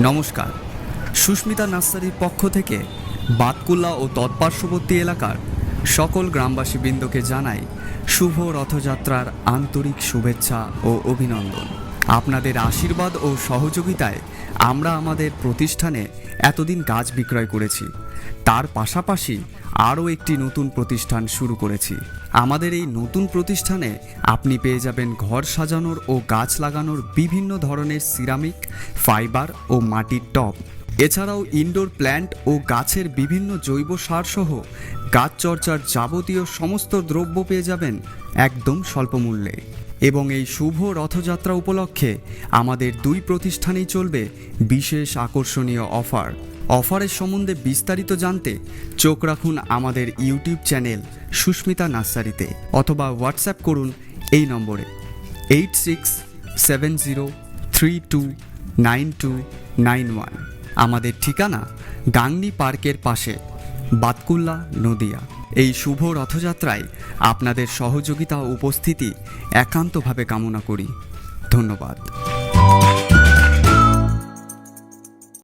নমস্কার। সুস্মিতা নার্সারির পক্ষ থেকে বাতকুল্লা ও তৎপার্শ্ববর্তী এলাকার সকল গ্রামবাসী বৃন্দকে জানাই শুভ রথযাত্রার আন্তরিক শুভেচ্ছা ও অভিনন্দন। আপনাদের আশীর্বাদ ও সহযোগিতায় আমরা আমাদের প্রতিষ্ঠানে এতদিন গাছ বিক্রয় করেছি। তার পাশাপাশি আরও একটি নতুন প্রতিষ্ঠান শুরু করেছি। আমাদের এই নতুন প্রতিষ্ঠানে আপনি পেয়ে যাবেন ঘর সাজানোর ও গাছ লাগানোর বিভিন্ন ধরনের সিরামিক, ফাইবার ও মাটির টব। এছাড়াও ইনডোর প্ল্যান্ট ও গাছের বিভিন্ন জৈব সার সহ গাছ চর্চার যাবতীয় সমস্ত দ্রব্য পেয়ে যাবেন একদম স্বল্প মূল্যে এবং এই শুভ রথযাত্রা উপলক্ষে আমাদের দুই প্রতিষ্ঠানেই চলবে বিশেষ আকর্ষণীয় অফার। অফারের সম্বন্ধে বিস্তারিত জানতে চোখ রাখুন আমাদের ইউটিউব চ্যানেল সুস্মিতা নার্সারিতে অথবা হোয়াটসঅ্যাপ করুন এই নম্বরে eight six seven zero three two nine two nine one. আমাদের ঠিকানা গাংনি পার্কের পাশে, বাতকুল্লা নদিয়া। এই শুভ রথযাত্রায় আপনাদের সহযোগিতা উপস্থিতি একান্তভাবে কামনা করি। ধন্যবাদ।